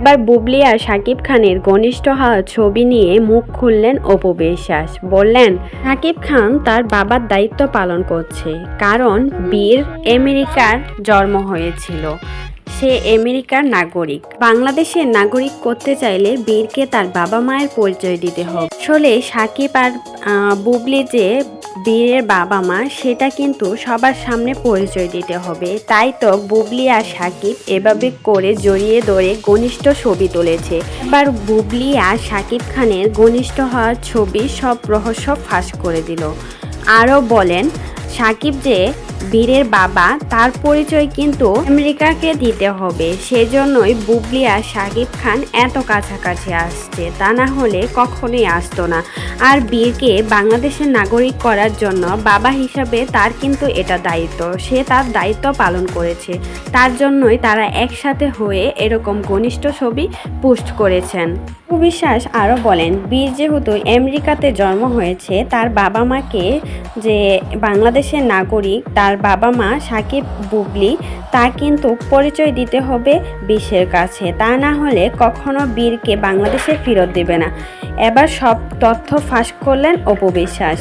এবার বুবলি আর শাকিব খানের ঘনিষ্ঠ হওয়ার ছবি নিয়ে মুখ খুললেন অপু বিশ্বাস। বললেন শাকিব খান তার বাবার দায়িত্ব পালন করছে, কারণ বীর আমেরিকার জন্ম হয়েছিল। সে আমেরিকার নাগরিক। বাংলাদেশের নাগরিক করতে চাইলে বীরকে তার বাবা মায়ের পরিচয় দিতে হবে। আসলে সাকিব আর বুবলি যে বীরের বাবা মা, সেটা কিন্তু সবার সামনে পরিচয় দিতে হবে। তাই তো বুবলি আর সাকিব এভাবে করে জড়িয়ে ধরে ঘনিষ্ঠ ছবি তুলেছে। এবার বুবলি আর সাকিব খানের ঘনিষ্ঠ হওয়ার ছবি সব রহস্য ফাঁস করে দিল। আরও বলেন, সাকিব যে বীরের বাবা, তার পরিচয় কিন্তু আমেরিকাকে দিতে হবে। সেজন্যই বুবলি আর সাকিব খান এত কাছাকাছি আসছে। তা না হলে কখনোই আসতো না। আর বীরকে বাংলাদেশের নাগরিক করার জন্য বাবা হিসাবে তার কিন্তু এটা দায়িত্ব। সে তার দায়িত্ব পালন করেছে। তার জন্যই তারা একসাথে হয়ে এরকম ঘনিষ্ঠ ছবি পোস্ট করেছেন। বিশ্বাস আরও বলেন, বীর যেহেতু আমেরিকাতে জন্ম হয়েছে, তার বাবা মাকে যে বাংলাদেশের নাগরিক, তার বাবা মা সাকিব বুবলি, তা কিন্তু পরিচয় দিতে হবে বিশ্বের কাছে। তা না হলে কখনো বীরকে বাংলাদেশে ফেরত দেবে না। এবার সব তথ্য ফাঁস করলেন অপু বিশ্বাস।